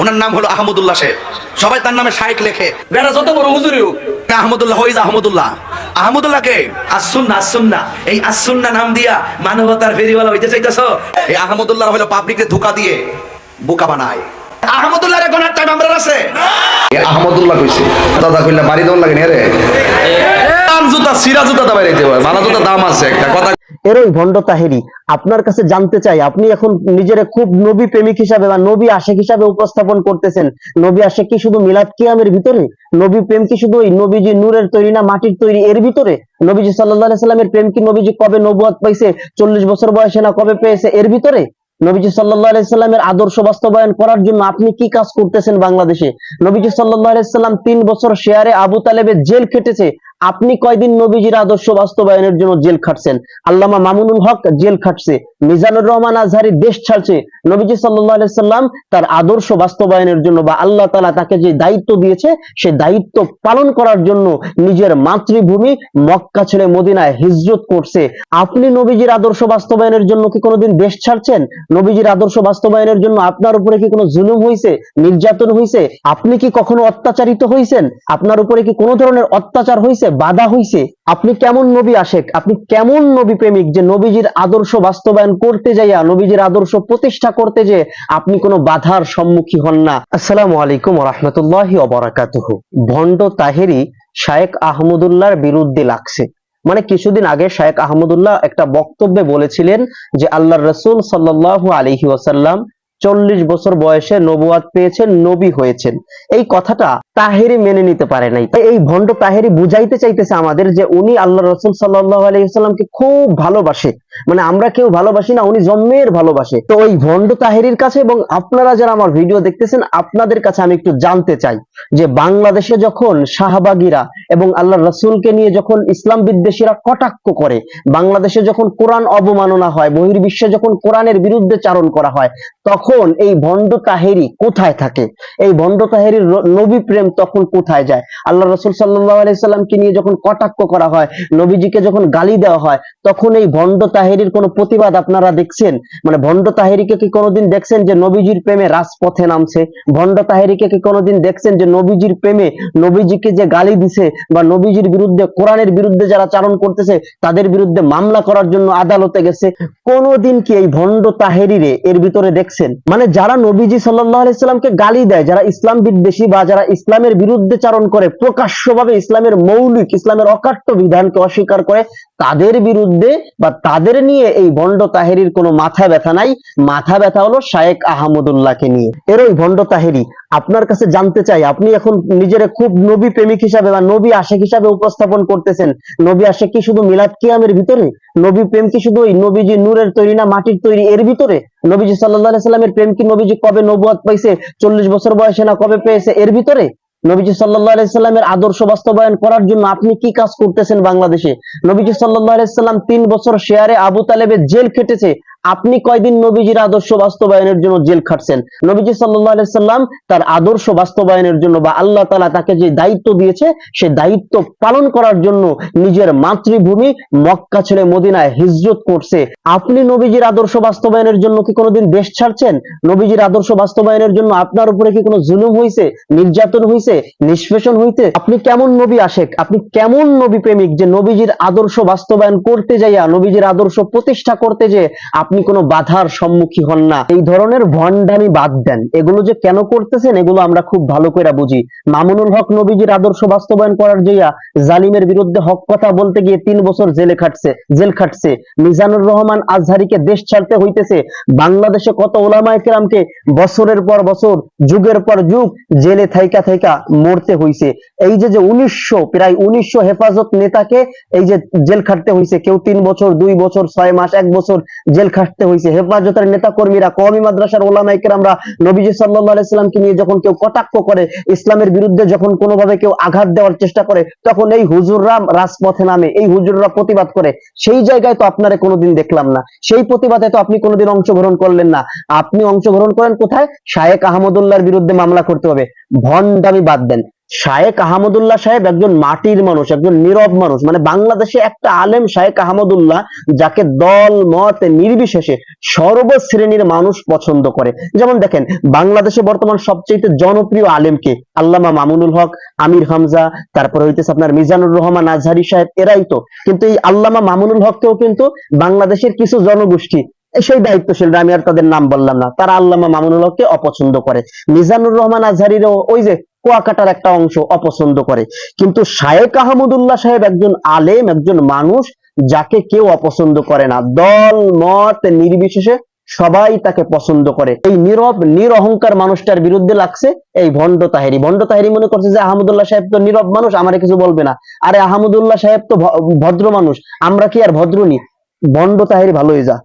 ওনার নাম হলো আহমদুল্লাহ শেখ। সবাই তার নামে শাইক লেখে। বেড়া যত বড় হুজুরি আহমদুল্লাহ হইজ আহমদুল্লাহ আহমদুল্লাহ। কে আসুন্না আসুন্না এই আসুন্না নাম দিয়া মানবতার ফেরিওয়ালা হইতে চাইতেছ? এই আহমদুল্লাহ হলো পাবলিককে ধোকা দিয়ে বোকা বানায়। আহমদুল্লাহ রে কোনার টাইম আমরা আছে? আহমদুল্লাহ কইছে। দাদা কইলা বাড়ি দেওয়ার লাগে রে? জুতা, সিরা জুতা ভালো জুতা দাম আছে একটা, কথা এর ওই ভণ্ড তাহেরি, আপনার কাছে জানতে চাই, আপনি এখন নিজের খুব নবী প্রেমিক হিসাবে বা নবী আশেক হিসাবে উপস্থাপন করতেছেন। নবী আশেক কি শুধু মিলাদ কিয়ামের ভিতরে? নবী প্রেম কি শুধু ওই নবীজি নূরের তৈরি না মাটির তৈরি এর ভিতরে? নবীজি সাল্লামের প্রেম কি নবীজি কবে নবুয়াদ পাইছে, চল্লিশ বছর বয়সে না কবে পেয়েছে, এর ভিতরে? নবীজি সাল্লাহ আদর্শ বাস্তবায়ন করার জন্য আপনি কি কাজ করতেছেন বাংলাদেশে? নবীজি সাল্লাহ তিন বছর শেয়ারে আবু তালেবের জেল খেটেছে আপনি কয়দিন নবীজির আদর্শ বাস্তবায়নের জন্য জেল খাটছেন? আল্লামা মামুনুল হক জেল খাটছে, মিজানুর রহমান আজহারি দেশ ছাড়ছে, নবীজি সাল্লাহ আলাইসাল্লাম তার আদর্শ বাস্তবায়নের জন্য বা আল্লাহ তালা তাকে যে দায়িত্ব দিয়েছে, সে দায়িত্ব পালন করার জন্য নিজের মাতৃভূমি মক্কা ছেড়ে মদিনায় হিজরত করছে। আপনি নবীজির আদর্শ বাস্তবায়নের জন্য কি কোনোদিন দেশ ছাড়ছেন? নবীজির আদর্শ বাস্তবায়নের জন্য আপনার উপরে কি কোনো জুলুম হয়েছে নির্যাতন হয়েছে আপনি কি কখনো অত্যাচারিত হয়েছেন আপনার উপরে কি কোনো ধরনের অত্যাচার হয়েছে বাধা হয়েছে আপনি কেমন নবী আশেক? আপনি কেমন নবী প্রেমিক যে নবীজির আদর্শ বাস্তবায়ন করতে যাইয়া, নবীজির আদর্শ প্রতিষ্ঠা করতে যে আপনি কোনো বাধার সম্মুখীন হন না? আসসালামু আলাইকুম রহমতুল্লাহি অবরাকাতুহু ভণ্ড তাহেরি শায়েক আহমদুল্লাহর বিরুদ্ধে লাগছে। মানে কিছুদিন আগে শায়েক আহমদুল্লাহ একটা বক্তব্যে বলেছিলেন যে আল্লাহ রসুল সাল্লাহ আলহি ওয়াসাল্লাম চল্লিশ বছর বয়সে নবুয়াদ পেয়েছেন, নবী হয়েছেন। এই কথাটা তাহেরি মেনে নিতে পারে নাই। তাই এই ভণ্ড তাহেরি বুঝাইতে চাইতেছে আমাদের যে উনি আল্লাহ রসুল সাল্লাহ আলহিহাল্লামকে খুব ভালোবাসে। মানে আমরা কেউ ভালোবাসি না, উনি জন্মের ভালোবাসে। তো ওই ভণ্ড তাহেরির কাছে এবং আপনারা যারা আমার ভিডিও দেখতেছেন, আপনাদের কাছে আমি একটু জানতে চাই যে বাংলাদেশে যখন শাহবাগীরা এবং আল্লাহ রসুলকে নিয়ে যখন ইসলাম বিদ্বেষীরা কটাক্ষ করে, বাংলাদেশে যখন কোরআন অবমাননা হয়, বহির্বিশ্বে যখন কোরআনের বিরুদ্ধে চারণ করা হয়, তখন এই ভণ্ড তাহেরি কোথায় থাকে? এই ভণ্ড তাহেরির নবী প্রেম তখন কোথায় যায়? আল্লাহ রসুল সাল্লাহ আলাইসাল্লামকে নিয়ে যখন কটাক্ষ করা হয়, নবীজিকে যখন গালি দেওয়া হয়, তখন এই ভণ্ড তাহেরির কোনো প্রতিবাদ আপনারা দেখছেন? মানে ভণ্ড তাহেরিকে কি কোনোদিন দেখছেন যে নবীজির প্রেমে রাজপথে নামছে? ভণ্ড তাহেরিকে কি কোনোদিন দেখছেন যে নবীজির প্রেমে নবীজিকে যে গালি দিছে বা নবীজির বিরুদ্ধে, কোরআনের বিরুদ্ধে যারা চারণ করতেছে, তাদের বিরুদ্ধে মামলা করার জন্য আদালতে গেছে? কোনোদিন কি এই ভণ্ড তাহেরিরে এর ভিতরে দেখছেন? মানে যারা নবীজি সাল্লাহ আলাইসাল্লামকে গালি দেয়, যারা ইসলাম বিদ্বেষী বা যারা ইসলামের বিরুদ্ধে চারণ করে, প্রকাশ্যভাবে ইসলামের মৌলিক, ইসলামের অকাট্য বিধানকে অস্বীকার করে, তাদের বিরুদ্ধে বা তাদের নিয়ে এই ভণ্ড তাহেরির কোনো মাথা ব্যথা নাই। মাথা ব্যথা হলো শায়েক আহমদুল্লাহকে নিয়ে। এর ওই ভণ্ড তাহেরি, আপনার কাছে জানতে চাই, আপনি এখন নিজের খুব নবী প্রেমিক হিসাবে বা নবী আশেক হিসাবে উপস্থাপন করতেছেন। নবী আশেক কি শুধু মিলাদ কিয়ামের ভিতরে? নবী প্রেম কি শুধু ওই নবীজি নূরের তৈরি না মাটির তৈরি এর ভিতরে? নবীজি সাল্লাহ সাল্লামের প্রেম কি নবীজি কবে নবুয়াদ পাইছে? চল্লিশ বছর বয়সে না কবে পেয়েছে? এর ভিতরে নবীজি সাল্লাহ আলাইসাল্লামের আদর্শ বাস্তবায়ন করার জন্য আপনি কি কাজ করতেছেন বাংলাদেশে? নবীজি সাল্লাহ আলাইসাল্লাম তিন বছর শেয়ারে আবু তালেবের জেল খেটেছে। আপনি কয়দিন নবীজির আদর্শ বাস্তবায়নের জন্য জেল খাটছেন? নবীজি সাল্লাহ আলাইসাল্লাম তার আদর্শ বাস্তবায়নের জন্য বা আল্লাহ তালা তাকে যে দায়িত্ব দিয়েছে, সে দায়িত্ব পালন করার জন্য নিজের মাতৃভূমি মক্কা ছেড়ে মদিনায় হিজরত করছে। আপনি নবীজির আদর্শ বাস্তবায়নের জন্য কি কোনোদিন দেশ ছাড়ছেন? নবীজির আদর্শ বাস্তবায়নের জন্য আপনার উপরে কি কোনো জুলুম হয়েছে নির্যাতন হয়েছে নিষ্পেষণ হইতে আপনি কেমন নবী আশেক? আপনি কেমন নবী প্রেমিক যে নবীজির আদর্শ বাস্তবায়ন করতে যাইয়া, নবীজির আদর্শ প্রতিষ্ঠা করতে যে আপনি কোনো বাধার সম্মুখীন হন না। এই ধরনের ভণ্ডামি বাদ দেন। এগুলো যে কেন করতেছেন, এগুলো আমরা খুব ভালো করে বুঝি। মামুনুল হক নবীজির আদর্শ বাস্তবায়ন করার যাইয়া জালিমের বিরুদ্ধে হক কথা বলতে গিয়ে তিন বছর জেলে খাটছে, জেল খাটছে। মিজানুর রহমান আজহারিকে দেশ ছাড়তে হইতেছে। বাংলাদেশে কত ওলামায়ে কেরামকে বছরের পর বছর, যুগের পর যুগ জেলে থাইকা থাইকা মরতে হইছে। এই যে যে উনিশশো, প্রায় উনিশশো হেফাজত নেতাকে এই যে জেল খাটতে হইছে, কেউ তিন বছর, দুই বছর, ছয় মাস, এক বছর জেল খাটতে হইছে। হেফাজতের নেতা কর্মীরা কওমি মাদ্রাসার ওলামাইকের আমরা নবীজি সাল্লাহ আলাইসাল্লামকে নিয়ে যখন কেউ কটাক্ষ করে, ইসলামের বিরুদ্ধে যখন কোনোভাবে কেউ আঘাত দেওয়ার চেষ্টা করে, তখন এই হুজুররা রাজপথে নামে। এই হুজুররা প্রতিবাদ করে। সেই জায়গায় তো আপনারা কোনোদিন দেখলাম না। সেই প্রতিবাদে তো আপনি কোনোদিন অংশগ্রহণ করলেন না। আপনি অংশগ্রহণ করেন কোথায়? শায়েক আহমদুল্লাহর বিরুদ্ধে মামলা করতে হবে। ভণ্ডামি বাদ দেন। শায়েক আহমদুল্লাহ সাহেব একজন মাটির মানুষ, একজন নীরব মানুষ মানে বাংলাদেশে একটা আলেম শায়েক আহমদুল্লাহ যাকে দল, মত নির্বিশেষে সর্বশ্রেণীর মানুষ পছন্দ করে। যেমন দেখেন, বাংলাদেশে বর্তমান সবচেয়ে জনপ্রিয় আলেমকে আল্লামা মামুনুল হক, আমির হামজা, তারপরে হইতেছে আপনার মিজানুর রহমান আজহারি সাহেব, এরাই তো। কিন্তু এই আল্লামা মামুনুল হককেও কিন্তু বাংলাদেশের কিছু জনগোষ্ঠী, সেই দায়িত্বশীল, আমি আর তাদের নাম বললাম না, তারা আল্লামা মামুনুল হককে অপছন্দ করে। মিজানুর রহমান আজহারিরও ওই যে কুয়াকাটার একটা অংশ অপছন্দ করে। কিন্তু শায়েক আহমদুল্লাহ সাহেব একজন আলেম, একজন মানুষ, যাকে কেউ অপছন্দ করে না। দল, মত নির্বিশেষে সবাই তাকে পছন্দ করে। এই নীরব, নিরহংকার মানুষটার বিরুদ্ধে লাগছে এই ভণ্ড তাহেরি। ভণ্ড তাহেরি মনে করছে যে, আহমদুল্লাহ সাহেব তো নীরব মানুষ, আমারে কিছু বলবে না। আরে, আহমদুল্লাহ সাহেব তো ভদ্র মানুষ, আমরা কি আর ভদ্র নি? ভণ্ড তাহেরি ভালোই যা।